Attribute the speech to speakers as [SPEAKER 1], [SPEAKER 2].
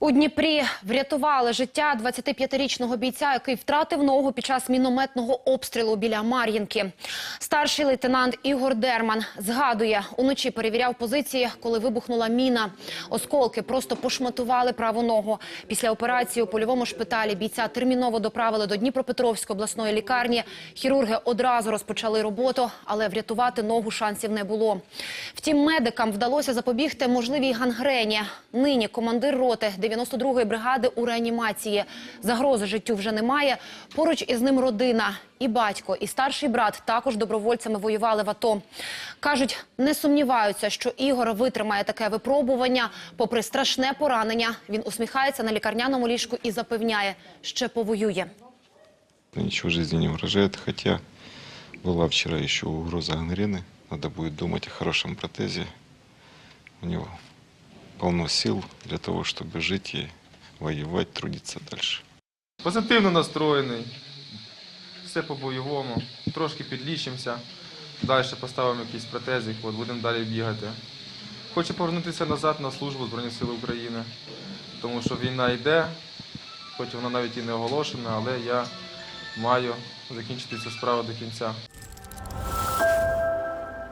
[SPEAKER 1] У Дніпрі врятували життя 25-річного бійця, який втратив ногу під час мінометного обстрілу біля Мар'їнки. Старший лейтенант Ігор Дерман згадує, уночі перевіряв позиції, коли вибухнула міна. Осколки просто пошматували праву ногу. Після операції у польовому шпиталі бійця терміново доправили до Дніпропетровської обласної лікарні. Хірурги одразу розпочали роботу, але врятувати ногу шансів не було. Втім, медикам вдалося запобігти можливій гангрені. Нині командир роти 92-ї бригади у реанімації. Загрози життю вже немає. Поруч із ним родина. І батько, і старший брат також добровольцями воювали в АТО. Кажуть, не сумніваються, що Ігор витримає таке випробування. Попри страшне поранення, він усміхається на лікарняному ліжку і запевняє, ще повоює.
[SPEAKER 2] Ничего жизни не угрожает, хотя была вчера еще угроза гангрены. Надо будет думать о хорошем протезе. У него полно сил для того, чтобы жить и воевать, трудиться дальше.
[SPEAKER 3] Позитивно настроєний, все по-бойовому, трошки підлічимося, далі поставимо якісь протези, от, будемо далі бігати. Хочу повернутися назад на службу Збройних сил України, тому що війна йде, хоч вона навіть і не оголошена, але я маю закінчити цю справу до кінця.